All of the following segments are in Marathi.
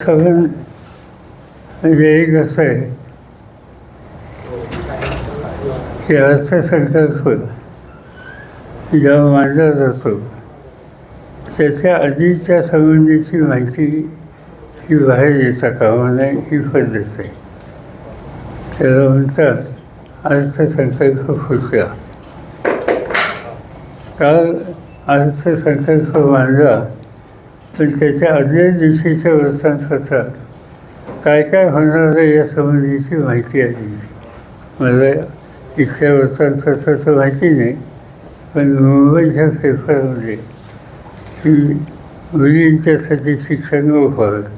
सगळं म्हणजे एक असं आहे की अर्थसंकल्प जेव्हा मांडला जातो त्याच्या आधीच्या संबंधीची माहिती ही बाहेर येता कामा नये ही पद्धत आहे त्याला म्हणतात अर्थसंकल्प फुटला काल अर्थसंकल्प मांडला पण त्याच्या आदल्या दिवशीच्या वृत्तांपत्रात काय काय होणार आहे या संबंधीची माहिती आली मला इथल्या तर माहिती नाही पण मुंबईच्या पेपरमध्ये ही मुलींच्यासाठी शिक्षण मोफत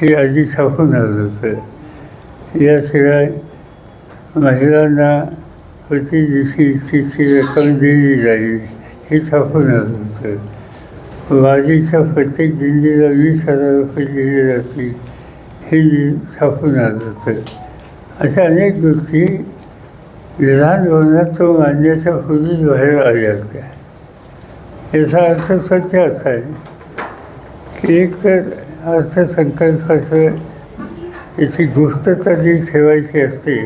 हे आधी छापून आलं होतं. याशिवाय महिलांना प्रति दिवशी इतकी रक्कम दिली जाईल हे छापून आलं होतं. वाढीच्या प्रत्येक दिंडीला वीस हजार रुपये दिले जातील हे छापून आलं होतं अशा अनेक गोष्टी विधानभवनात तो मांडण्याच्या पूर्वीच बाहेर आल्या होत्या. याचा अर्थ सत्य असा आहे की एक तर अर्थसंकल्पाचं त्याची गुप्तता जी ठेवायची असते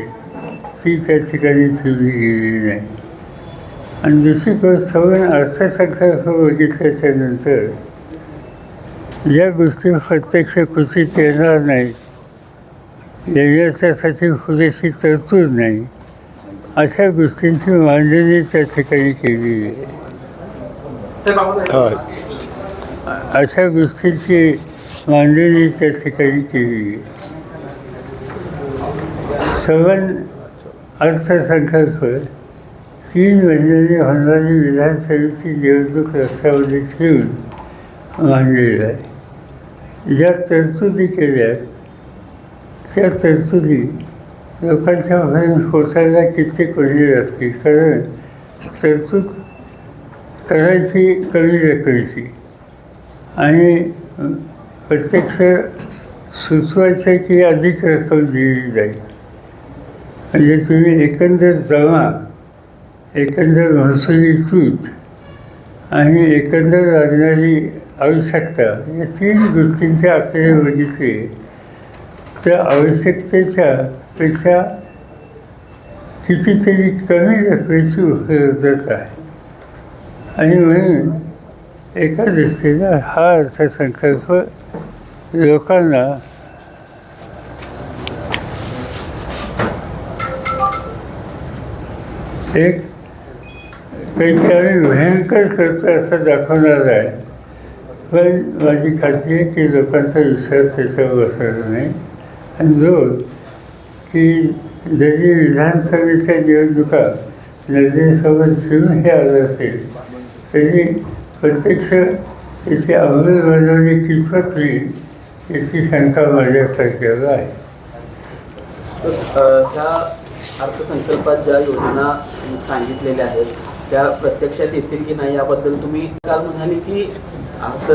ती त्या ठिकाणी ठेवली गेलेली नाही. आणि दुसरी गोष्ट पण अर्थसंकल्प बघितल्याच्या नंतर ज्या गोष्टी प्रत्यक्ष कृतीत येणार नाहीत. येण्याच्यासाठी पुरेशी तरतूद नाही. अशा गोष्टींची मांडणी त्या ठिकाणी केलेली आहे. अशा गोष्टींची मांडणी त्या ठिकाणी केली आहे. सवन अर्थसंकल्प तीन महिन्यांनी होणारी विधानसभेची निवडणूक लक्षामध्ये ठेवून मांडलेलं आहे. ज्या तरतुदी केल्या त्या तरतुदी लोकांच्या पर्यंत पोचायला कित्येक महिने लागतील. कारण तरतूद करायची कमी रकमेची आणि प्रत्यक्ष सुचवायचं की अधिक रक्कम दिली जाईल. म्हणजे तुम्ही एकंदर जमा एकंदर महसुली सूत आणि एकंदर लागणारी आवश्यकता या तीन गोष्टींचे आकडे बघितले तर आवश्यकतेच्या पेक्षा कितीतरी कमी रकमेची उपलब्धता आहे. आणि म्हणून एका दृष्टीनं हा अर्थसंकल्प लोकांना एक काहीतरी भयंकर करतो असं दाखवणार आहे. पण माझी खात्री आहे की लोकांचा विश्वास त्याच्यावर बसणार नाही. आणि दोन की जरी विधानसभेच्या निवडणुका नजरेसोबत घेऊन हे आलं असेल तरी प्रत्यक्ष त्याची अंमलबजावणी कितपत होईल याची शंका माझ्यासारख्याला आहे. त्या अर्थसंकल्पात ज्या योजना सांगितलेल्या आहेत त्या प्रत्यक्षात येतील की नाही याबद्दल तुम्ही काल म्हणाले की अर्थ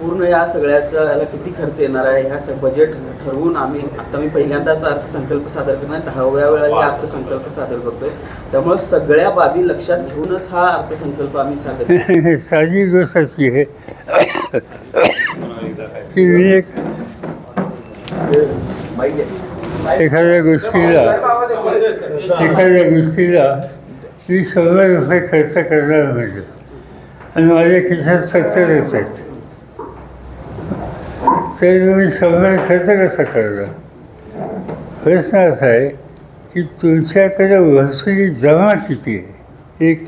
पूर्ण या सगळ्याच्या याला किती खर्च येणार आहे? ह्या बजेट ठरवून आम्ही आता मी पहिल्यांदाच अर्थसंकल्प सादर करणार दहाव्या वेळा मी अर्थसंकल्प सादर करतोय. त्यामुळे सगळ्या बाबी लक्षात घेऊनच हा अर्थसंकल्प आम्ही सादर. साधी गोष्ट अशी आहे की मी एक एखाद्या गोष्टीला एखाद्या गोष्टीला मी शंभर रुपये खर्च करणार म्हणजे आणि माझ्या खिशात सत्तरच आहेत तर मी शंभर खर्च कसा करणार? प्रश्न असा आहे की तुमच्याकडे महसुली जमा किती आहे? एक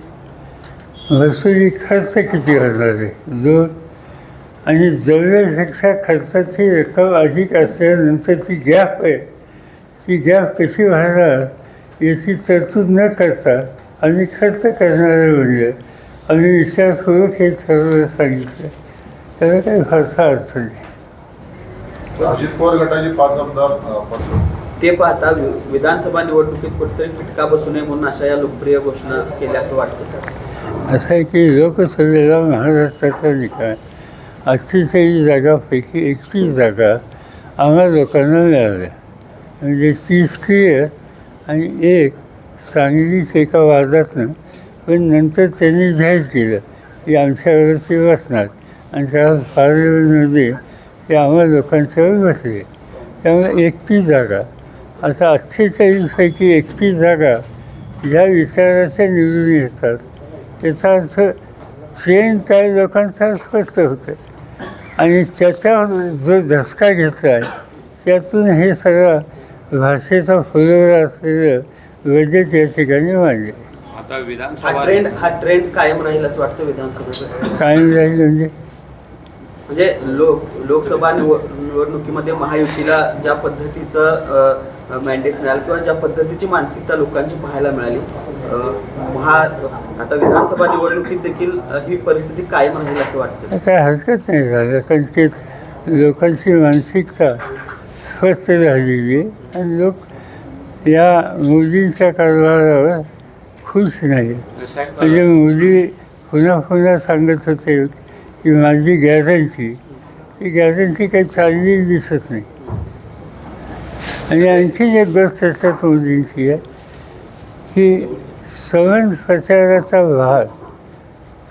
महसुली खर्च किती होणार आहे? दोन आणि जवळपेक्षा खर्चाची रक्कम अधिक असल्यानंतर ती गॅप आहे. ती गॅप कशी भरणार याची तरतूद न करता आम्ही खर्च करणारे म्हणजे आम्ही विचारपूर्वक हे ठरवलं सांगितलं. त्याला काही फारसा अर्थ नाही. अजित पवार गटाचे पाच आमदार ते पाहता विधानसभा निवडणुकीत कुठेतरी फटका बसू नये म्हणून अशा या लोकप्रिय घोषणा केल्या असं वाटतं. असं आहे की लोकसभेला महाराष्ट्राचा निकाल अठ्ठेचाळीस जागापैकी एकतीस जागा आम्हा लोकांना मिळाल्या. म्हणजे तीस क्लिअर आणि एक सांगलीच एका वादातनं पण नंतर त्यांनी जाहीर केलं की आमच्यावर ते बसणार आणि त्या पार्लमेंटमध्ये म्हणजे ते आम्हा लोकांच्यावर बसले. त्यामुळे एकटी जागा. असं अठ्ठेचाळीसपैकी एकटी जागा ज्या विचाराच्या निवडून येतात. त्याचा अर्थ ट्रेन काय लोकांचा स्पष्ट होतं आणि त्याचा जो धसका घेतला आहे त्यातून हे सगळं भाषेचा फुलवरा असलेलं वैद्यक या ठिकाणी मांडले आता हा विधानसभा ट्रेंड हा ट्रेंड कायम राहील असं वाटतं विधानसभेचं? कायम राहील म्हणजे? म्हणजे लोक लोकसभा निवड निवडणुकीमध्ये महायुतीला ज्या पद्धतीचं मॅन्डेट मिळालं किंवा ज्या पद्धतीची मानसिकता लोकांची पाहायला मिळाली अ, महा आता विधानसभा निवडणुकीत देखील अ, ही परिस्थिती कायम राहील असं वाटतं. काय हरकत नाही झालं. कारण तेच लोकांची मानसिकता स्वस्थ झालेली आहे आणि लोक या मोदींच्या कारभारावर खुश नाही. म्हणजे मोदी पुन्हा पुन्हा सांगत होते की माझी गॅरंटी ती गॅरंटी काही चालली दिसत नाही. आणि आणखी एक गोष्ट त्याच्यात मोदींची आहे की सवन प्रचाराचा भाग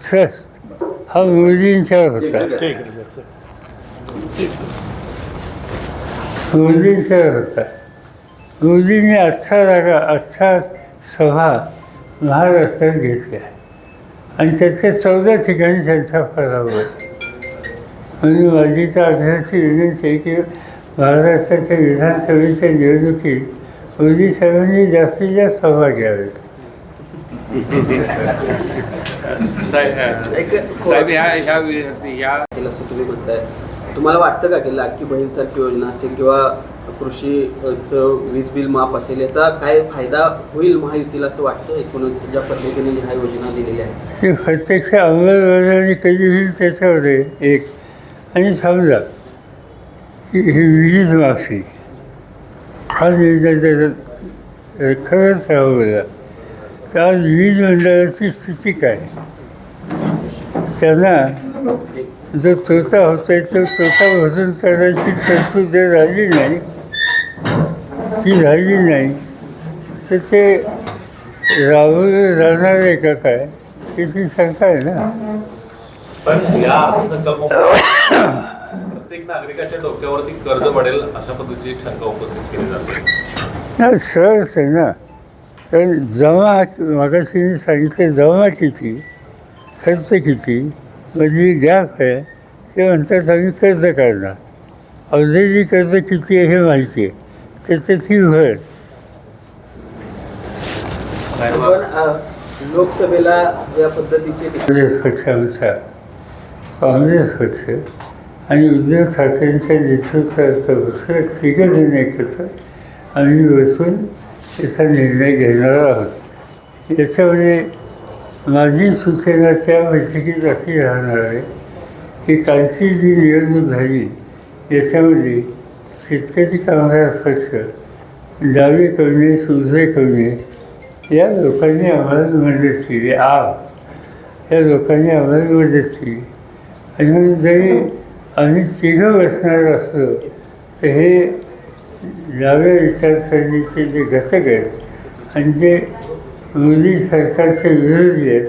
ट्रस्ट हा मोदींच्यावर होता. मोदींच्यावर होता. मोदींनी अठरा जागा अठरा सभा महाराष्ट्रात घेतल्या. आणि त्याच्या चौदा ठिकाणी त्यांचा पराभव आहे. म्हणून माझी तर आग्रहाची विनंती आहे की महाराष्ट्राच्या विधानसभेच्या निवडणुकीत मोदी साहेबांनी जास्तीत जास्त सभा घ्याव्यात साहेब एक साहेब ह्या ह्या वि- ह्या असेल असं तुम्ही म्हणताय. तुम्हाला वाटतं का की लाडकी बहीणसारखी योजना असेल किंवा कृषीचं वीज बिल माफ असेल याचा काय फायदा होईल महायुतीला असं वाटतं? एकूणच ज्या पद्धतीने ह्या योजना दिलेल्या आहेत. ते प्रत्यक्ष अंमलबजावणी कधी होईल त्याच्यावर एक. आणि समजा की ही वीज माफी. हा निर्णय त्याचा खरंच राहूया तर आज वीज मंडळाची स्थिती काय? त्यांना जो तोटा होतोय तो तोता भजन करण्याची तरतूद जर आली नाही ती झाली नाही. तर ते राबवलं जाणार आहे. का काय त्याची शंका आहे ना. पण या प्रत्येक नागरिकाच्या डोक्यावरती कर्ज पडेल अशा पद्धतीची एक शंका उपस्थित केली जाते. नाही सहज आहे ना. कारण जमा मागाशी मी सांगितलं जमा किती खर्च किती म्हणजे गॅप आहे ते म्हणतात आम्ही कर्ज काढणार. ऑलरेडी कर्ज किती आहे हे माहिती आहे. त्याच्याची भर पण अ, लोकसभेला ज्या पद्धतीचे काँग्रेस पक्षानुसार. काँग्रेस पक्ष आणि उद्धव ठाकरेंच्या नेतृत्वाचं पक्ष तिघजण एकत्र आम्ही बसून त्याचा निर्णय घेणार आहोत. याच्यामध्ये माझी सूचना त्या बैठकीत अशी राहणार आहे की कालची जी निवडणूक झाली याच्यामध्ये शेतकरी काँग्रेस पक्ष डावे काँग्रेस उजवे काँग्रेस या लोकांनी आम्हाला मदत केली आप या लोकांनी आम्हाला मदत केली आणि म्हणून जरी आम्ही तिघं बसणार असलो तर हे डाव्या विचारसरणीचे जे घटक आहेत आणि जे मोदी सरकारचे विरोधी आहेत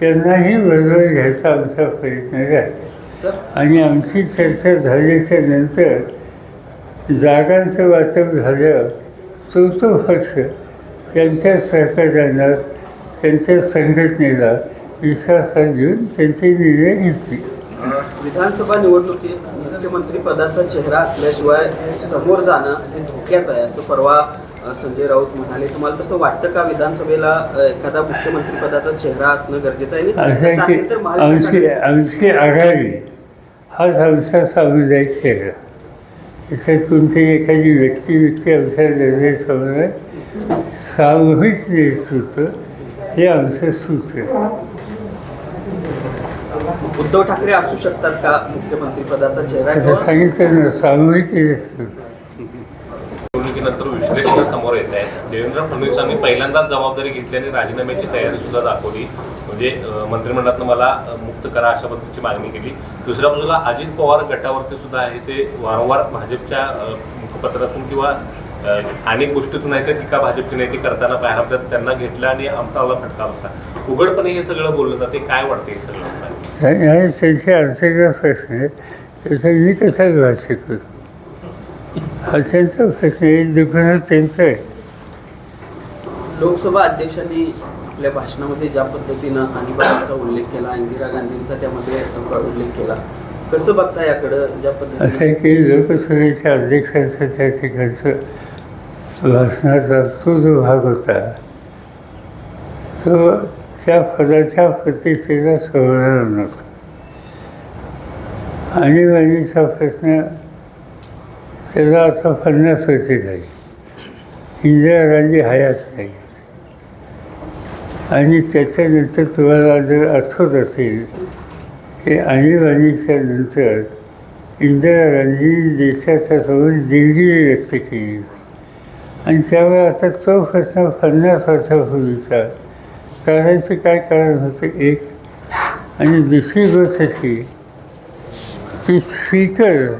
त्यांनाही बरोबर घ्यायचा आमचा प्रयत्न सर? आणि आमची चर्चा झाल्याच्यानंतर जागांचं वाटप झालं तो पक्ष त्यांच्या सहकार्यानं त्यांच्या संघटनेला विश्वासात घेऊन त्यांचे निर्णय घेतले. विधानसभा निवडणुकीत मुख्यमंत्री पदाचा चेहरा असल्याशिवाय समोर जाणं हे धोक्याचं आहे. असं परवा संजय राऊत म्हणाले. तुम्हाला तसं वाटतं का विधानसभेला एखादा मुख्यमंत्री पदाचा चेहरा असणं गरजेचं आहे? आमची आघाडी हाच आमचा सामुदायिक चेहरा. त्याच्यात कोणतीही एखादी व्यक्ती व्यक्ती आमच्या निर्णयासमोर आहे सामूहिक नेतृत्व हे आमचं सूत्र उद्धव ठाकरे असू शकतात का मुख्यमंत्री पदाचा चेहरा सांगितलं ना सामूहिक नेतृत्व निवडणुकीनंतर विश्लेषण समोर येत आहे देवेंद्र फडणवीसांनी पहिल्यांदाच जबाबदारी घेतली आणि राजीनाम्याची तयारी सुद्धा दाखवली. म्हणजे अं, मंत्रिमंडळातनं मला मुक्त करा अशा पद्धतीची मागणी केली. दुसऱ्या बाजूला अजित पवार गटावरती सुद्धा आहे ते वारंवार भाजपच्या मुखपत्रातून किंवा अनेक गोष्टीतून आहे तर टीका भाजपची नाही करताना पाहायला मिळतात. त्यांना घेतलं आणि आमचा आला फटका बसला. उघडपणे हे सगळं बोललं जाते. काय वाटतं हे सगळं? आणि त्यांचे अर्थाचा प्रश्न आहे त्याचा मी कसा भाष्य करू? हा त्यांचा प्रश्न दुकानात त्यांचं आहे. लोकसभा अध्यक्षांनी आपल्या भाषणामध्ये ज्या पद्धतीनं आणीबाणीचा उल्लेख केला इंदिरा गांधींचा त्यामध्ये उल्लेख केला कसं बघता याकडं? ज्या असं आहे पद्धतीने की लोकसभेच्या अध्यक्षांचा त्या ठिकाणचं भाषणाचा तो जो भाग होता तो त्या पदाच्या प्रतिष्ठेला सोडणार नव्हता. आणीबाणीचा प्रश्न त्याला आता पन्नास वर्षे झाली. इंदिरा गांधी हयात नाही. आणि त्याच्यानंतर तुम्हाला जर आठवत असेल की आणीबाणीच्या नंतर इंदिरा गांधींनी देशाच्या समोर दिलगिरी व्यक्त केली. आणि त्यामुळे आता तो प्रश्न पन्नास वर्षापूर्वीचा. करायचं काय कारण होतं? एक आणि दुसरी गोष्ट अशी की स्पीकर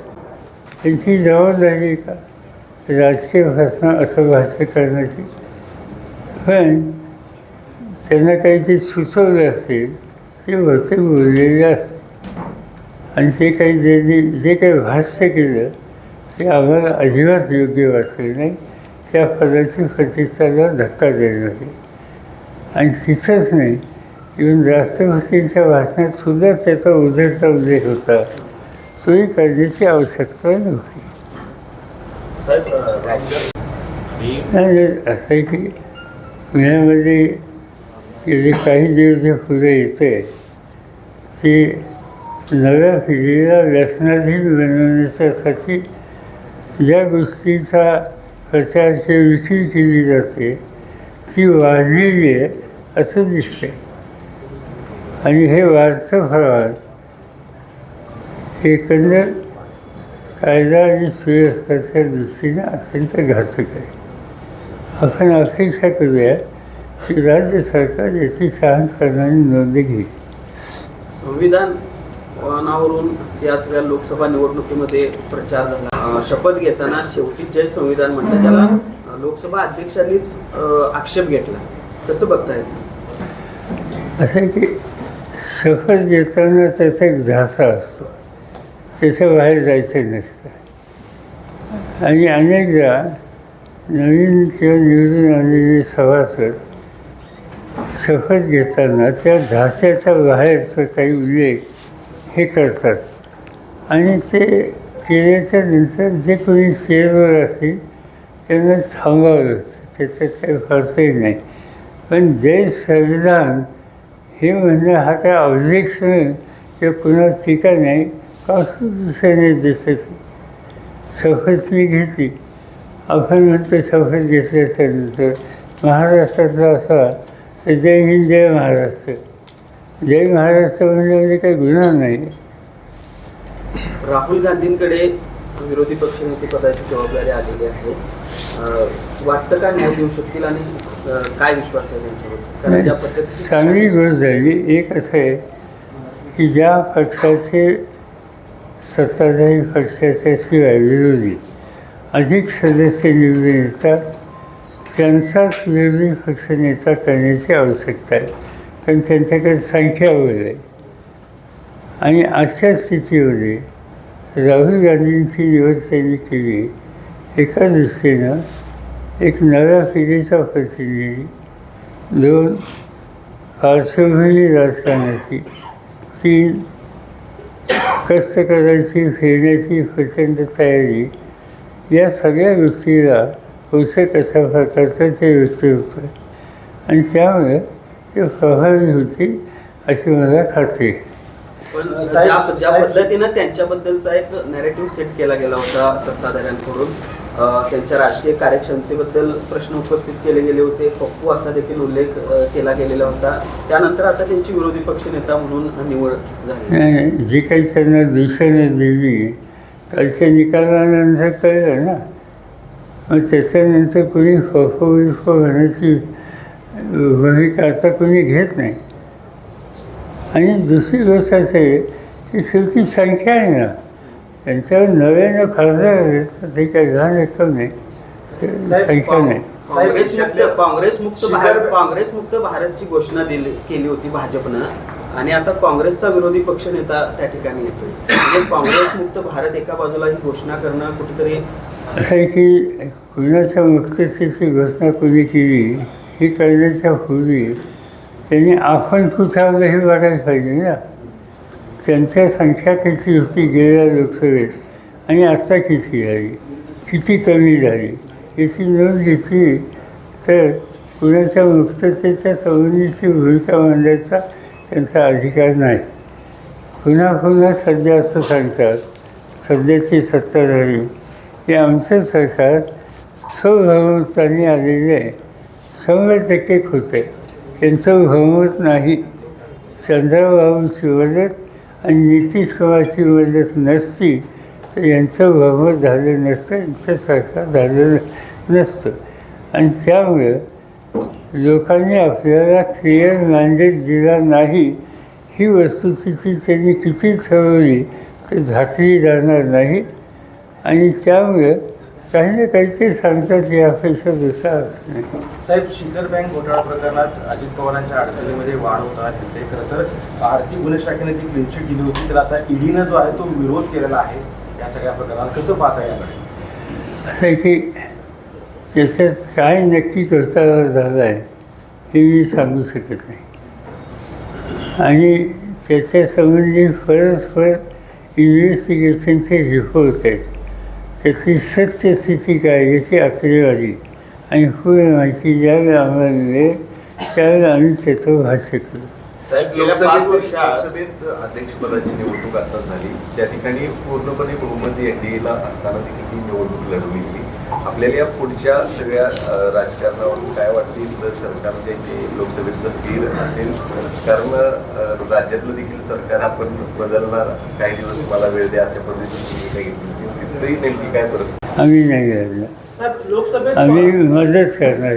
यांची जबाबदारी का राजकीय भाषण असं भाष्य करण्याची. पण त्यांना काही ते सुचवलं असेल ते बहुतेक बोललेले असते. आणि ते काही जे जे काही भाष्य केलं ते आम्हाला अजिबात योग्य वाटले नाही. त्या पदाची प्रतिष्ठाला धक्का देणं आहे. आणि तिथंच नाही इवन राष्ट्रपतींच्या भाषणात सुद्धा त्याचा उदरचा उल्लेख होता. तोही करण्याची आवश्यकता नव्हती. नाही असं आहे की पुण्यामध्ये गेले काही दिवस फुले येते ती नव्या पिढीला व्यसनाधीन बनवण्याच्यासाठी ज्या गोष्टीचा प्रचार किंवा विक्री केली जाते ती वाढलेली आहे असं दिसते आणि हे वाढतं प्रमाण एकंदर कायदा आणि सुव्यवस्थाच्या दृष्टीने अत्यंत घातक आहे. आपण अपेक्षा करूया की राज्य सरकार याची शहाण करणारी नोंद घेईल. संविधान वनावरून या सगळ्या लोकसभा निवडणुकीमध्ये प्रचार झाला? शपथ घेताना शेवटी जय संविधान म्हणतात ज्याला अं, लोकसभा अध्यक्षांनीच आक्षेप घेतला. कसं बघताय? असं आहे की शपथ घेताना त्याचा एक ध्यासा असतो. त्याच्या बाहेर जायचं नसतं. आणि अनेकदा नवीन किंवा निवडून आलेले सभासद शपथ घेताना त्या ध्यासाच्या बाहेरचं काही उल्लेख हे करतात. आणि ते केल्याच्यानंतर जे कोणी स्टेजवर असतील त्यांना थांबावं लागतं. त्याच्यात काही फारसही नाही. पण जय संविधान हे म्हणणं हा काय ऑब्जेक्शन किंवा पुन्हा टीका नाही. कॉन्स्टिट्युशनने देशाची शपथ मी घेतली आपण म्हणतो शपथ घेतल्याच्या नंतर. महाराष्ट्रातला असा जय हिंद जय महाराष्ट्र. जय महाराष्ट्र म्हणजे म्हणजे काही गुन्हा नाही. राहुल गांधींकडे विरोधी पक्षनेते पदाची जबाबदारी आलेली आहे. वाटतं का न्याय देऊ शकतील आणि काय विश्वास आहे त्यांच्यावर? चांगली गोष्ट झाली. एक असं आहे की ज्या पक्षाचे सत्ताधारी पक्षाच्या शिवाय विरोधी अधिक सदस्य निवडून येतात त्यांचाच विरोधी पक्षनेता करण्याची आवश्यकता आहे. कारण त्यांच्याकडे संख्याबळ आहे. आणि अशा स्थितीमध्ये राहुल गांधींची निवड त्यांनी केली एका दृष्टीनं एक नव्या पिढीचा प्रतिनिधी दोन पार्श्वभूमी राजकारणाची तीन कष्ट करायची फिरण्याची प्रचंड तयारी या सगळ्या गोष्टीला पोषक अशा प्रकारचं ते व्यक्त होतं. आणि त्यामुळे ते प्रभावी होती अशी मला खात्री आहे. पण ज्या ज्या पद्धतीनं त्यांच्याबद्दलचा एक नॅरेटिव्ह सेट केला गेला होता सत्ताधाऱ्यांकडून त्यांच्या राजकीय कार्यक्षमतेबद्दल प्रश्न उपस्थित केले गेले होते पप्पू असा देखील उल्लेख केला गेलेला होता. त्यानंतर आता त्यांची विरोधी पक्षनेता म्हणून निवड झाली. जी काही त्यांना दूषणं दिली कालच्या निकालानंतर कळलं ना मग त्याच्यानंतर कोणी फफो विफो होण्याची भूमिका आता कोणी घेत नाही. आणि दुसरी गोष्ट असं आहे की शेवटी संख्या आहे ना त्यांच्यावर नव्यानं खासदार ते काही घाण येतो नाही. संख्या नाही. काँग्रेस मुक्त काँग्रेस मुक्त भारत काँग्रेस मुक्त भारतची घोषणा दिली केली होती भाजपनं. आणि आता काँग्रेसचा विरोधी पक्षनेता त्या ठिकाणी येतोय. म्हणजे काँग्रेस मुक्त भारत एका बाजूला ही घोषणा करणं कुठेतरी असं आहे की कुणाच्या मुक्ततेची घोषणा कोणी केली ही करण्याच्या पूर्वी त्यांनी आपण कुठावलं हे वाटायला पाहिजे ना. त्यांच्या संख्या किती होती गेल्या लोकसभेत आणि आत्ता किती झाली? किती कमी झाली? याची नोंद घेतली तर कुणाच्या मुक्ततेच्या संबंधीची भूमिका मांडायचा त्यांचा अधिकार नाही. पुन्हा पुन्हा सध्या असं सांगतात सध्याची सत्ताधारी की आमचं सरकार स्वबहुमताने आलेले आहे. शंभर टक्के खोटे त्यांचं बहुमत नाही. चंद्रबाबूंची मदत आणि नितीश कुमारची मदत नसती तर यांचं बहुमत झालं नसतं यांचं सरकार झालं नसतं. आणि त्यामुळं लोकांनी आपल्याला क्लिअर मॅन्डेट दिला नाही. ही वस्तुस्थिती त्यांनी किती ठरवली तर झाकली जाणार नाही. आणि त्यामुळं काही ना काहीतरी सांगतात यापेक्षा दुसरा अर्थ नाही. साहेब शिखर बँक घोटाळा प्रकरणात अजित पवारांच्या अडचणीमध्ये वाढ होताना दिसते खरं तर आर्थिक गुन्हे शाखेने ती क्लीनशीट दिली होती तर आता ईडीनं जो आहे तो विरोध केलेला आहे या सगळ्या प्रकरणात कसं पाहता याकडे असं की त्याच्यात काय नक्की घोटाळा झाला आहे हे मी सांगू शकत नाही. आणि त्याच्यासंबंधी परस्पर इन्व्हेस्टिगेशनचे रिपोर्ट आहेत. त्याची सत्यस्थिती काय याची आकडेवारी आणि पूर्ण माहिती ज्यावेळी आम्हाला मिळेल त्यावेळी आम्ही त्याचं भाष्य करू साहेब गेल्या पाच लोकसभेत वर्षात- लोकसभेत अध्यक्षपदाची निवडणूक आता झाली. त्या ठिकाणी पूर्णपणे बहुमत एनडीएला असताना देखील ही निवडणूक लढवली गेली आपल्याला या पुढच्या सगळ्या राजकारणावरून काय वाटतील? तर सरकारचे म्हणजे जे की लोकसभेतलं स्थिर असेल कारण राज्यातलं देखील सरकार आपण बदलणार. काही दिवस मला वेळ द्या अशा पद्धतीने भूमिका तिथेही नेमकी काय परिस्थिती? आम्ही नाही लोकसभेत आम्ही मदत करणार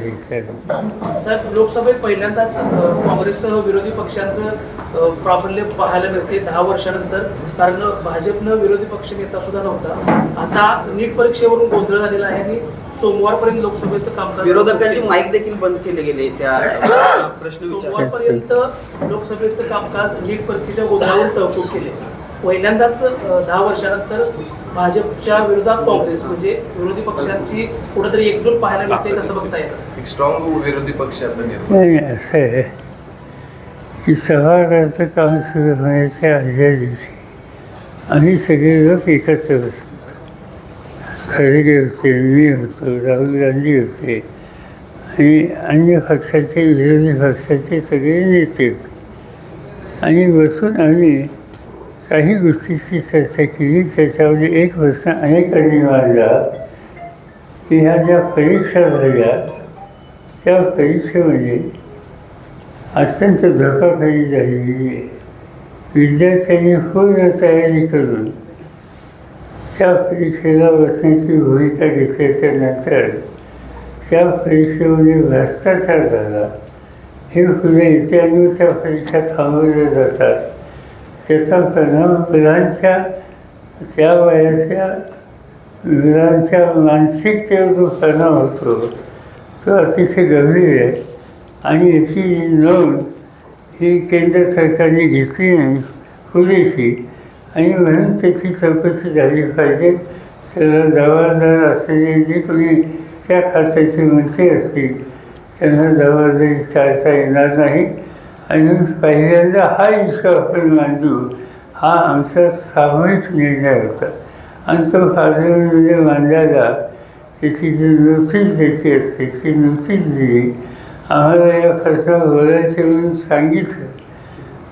साहेब लोकसभेत पहिल्यांदाच काँग्रेससह विरोधी पक्षांचं प्राबल्य पाहायला मिळते दहा वर्षानंतर. कारण भाजपनं विरोधी पक्ष नेता सुद्धा नव्हता. आता नीट परीक्षेवरून गोंधळ झालेला आहे आणि सोमवारपर्यंत लोकसभेचं कामकाज विरोधकांची माईक देखील बंद केले गेले त्या प्रश्न सोमवारपर्यंत लोकसभेचं कामकाज नीट परीक्षेच्या गोंधळावर तहकूब केले. पहिल्यांदाच दहा वर्षानंतर भाजपच्या विरोधात काँग्रेस म्हणजे विरोधी पक्षांची कुठेतरी एकजूट पाहायला मिळते कसं बघता येतं. एक स्ट्रॉंग विरोधी पक्ष नाही असं आहे की सभागृहाचं काम सुरू होण्याच्या आदल्या दिवशी आम्ही सगळे लोक एकत्र बसलो खडगे होते मी होतो राहुल गांधी होते आणि अन्य पक्षाचे विरोधी पक्षाचे सगळे नेते होते. आणि बसून आम्ही काही गोष्टीची चर्चा केली त्याच्यामध्ये एक प्रश्न अनेकांनी मांडला की ह्या ज्या परीक्षा झाल्या त्या परीक्षेमध्ये अत्यंत धोकाखाली झालेली आहे. विद्यार्थ्यांनी पूर्ण तयारी करून त्या परीक्षेला बसण्याची भूमिका घेतल्याच्या नंतर त्या परीक्षेमध्ये भ्रष्टाचार झाला. हे पुढे इत्यादी त्या परीक्षा थांबवल्या जातात त्याचा परिणाम मुलांच्या त्या वयाच्या मुलांच्या मानसिकतेवर जो परिणाम होतो तो अतिशय गंभीर आहे आणि याची नोंद ही केंद्र सरकारने घेतली नाही पुरेशी आणि म्हणून त्याची चौकशी झाली पाहिजे त्याला जबाबदार असलेले जे कोणी त्या खात्याचे मंत्री असतील त्यांना जबाबदारी टाळता येणार नाही आणि पहिल्यांदा हा इश्यू आपण मांडू हा आमचा सामूहिक निर्णय होता. आणि तो पार्लमेंटमध्ये म्हणजे मांडायला त्याची जी नोटीस द्यायची असते ती नोटीस दिली. आम्हाला या प्रश्नावर बोलायचे म्हणून सांगितलं.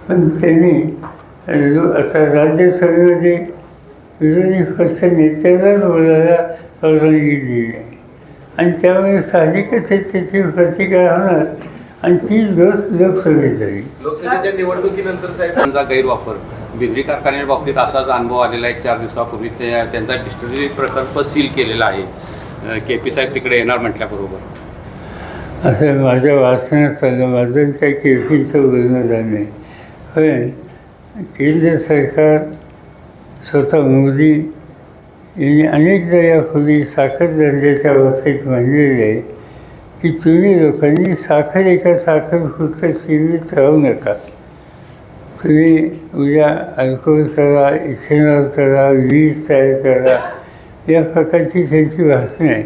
पण त्यांनी आता राज्यसभेमध्ये विरोधी पक्ष नेत्यालाच बोलायला परवानगी दिली आणि त्यामुळे साहजिकच त्याची प्रतिक्रिया होणार. आणि ती लोक लोकसभेत झाली लोकसभेच्या निवडणुकीनंतर साहेब त्यांचा गैरवापर. बिजली कारखान्याच्या बाबतीत असाच अनुभव आलेला आहे. चार दिवसापूर्वी ते त्यांचा डिस्ट्रिब्युटरी प्रकल्प सील केलेला आहे. के पी साहेब तिकडे येणार म्हटल्याबरोबर. असं माझ्या वाचण्यात आलं माझं काही केफीचं बोलणं झालं नाही. पण केंद्र सरकार स्वतः मोदी यांनी अनेकदा यापूर्वी साखर धंद्याच्या बाबतीत म्हणलेलं आहे. की तुम्ही लोकांनी साखर एका साखर पुरतं सीमित नका. तुम्ही उद्या अल्कोहोल करा इथेनॉल करा वीज तयार करा या प्रकारची त्यांची वाचणे आहे.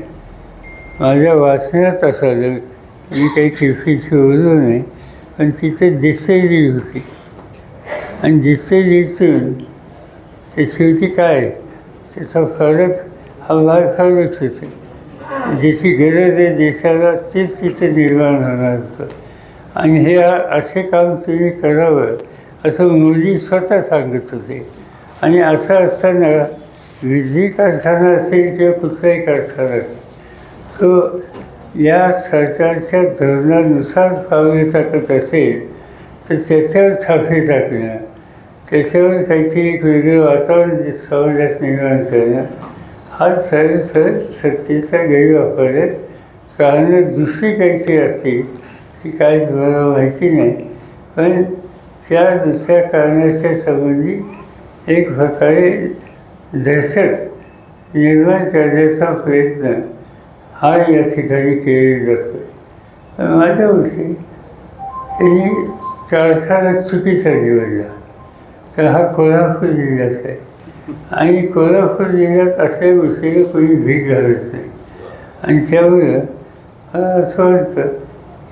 माझ्या वाचण्यात असं मी काही खिडकीची बोललो नाही पण तिथे डिस्टेली होती. आणि डिस्टेलीतून ते शेवटी काय त्याचा फरक हा फार फरकच आहे. ज्याची गरज आहे देशाला तेच तिथे निर्माण होणार होतं आणि हे असे काम तुम्ही करावं असं मोदी स्वतः सांगत होते. आणि असं असताना विधी कारखाना असेल किंवा कुठलाही कारखाना तो या सरकारच्या धोरणानुसार पावले टाकत असेल तर त्याच्यावर छापे टाकणं त्याच्यावर काहीतरी एक वेगळं वातावरण समाजात निर्माण करणं हा सरळ सरळ सत्तेचा गैरवापर आहे कारणं दुसरी काहीतरी असतील ती काय मला माहिती नाही पण त्या दुसऱ्या कारणाच्या संबंधी एक प्रकारे दहशत निर्माण करण्याचा प्रयत्न हा या ठिकाणी केलेला जातो पण माझ्या मते त्यांनी कारखाना चुकीचा निवडला तर हा कोल्हापूर जिल्ह्याचा आहे आणि कोल्हापूर जिल्ह्यात अशा गोष्टीला कोणी भीक घालत नाही. आणि त्यामुळं मला असं वाटतं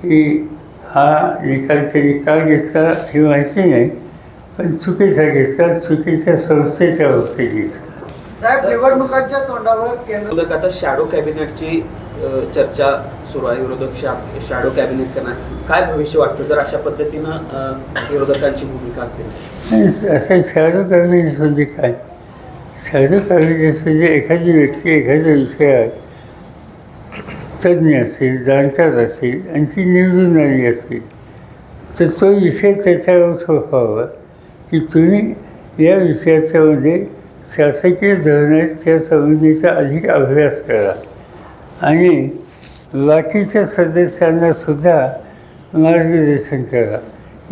की हा निकाल त्यांनी का घेतला हे माहिती नाही पण चुकीचा घेतला चुकीच्या संस्थेच्या बाबतीत घेतला. साहेब निवडणुकांच्या तोंडावर केंद्र आता शॅडो कॅबिनेटची चर्चा सुरू आहे विरोधक शॅडो कॅबिनेट करणार काय भविष्य वाटतं? जर अशा पद्धतीनं विरोधकांची भूमिका असेल? असं शॅडो कॅबिनेट म्हणजे काय? शॅडो म्हणजे एखादी व्यक्ती एखाद्या विषयात तज्ज्ञ असेल जाणकार असेल आणि ती निवडून आली असेल तर तो विषय त्याच्यावर सोपवावा की तुम्ही या विषयाच्यामध्ये शासकीय धोरणाच्या संबंधीचा अधिक अभ्यास करा. आणि बाकीच्या सदस्यांना सुद्धा मार्गदर्शन करा.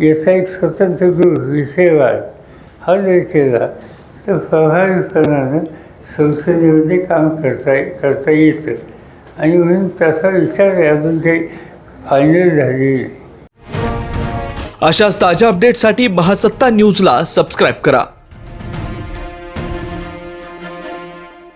याचा एक स्वतंत्र ग्रुप विषयवाद हा जर केला. तर प्रभावीपणानं संसदेमध्ये काम करता करता येतं. आणि म्हणून तसा विचार अजून काही फायनल झालेली अशाच ताज्या अपडेटसाठी महासत्ता न्यूजला सबस्क्राईब करा.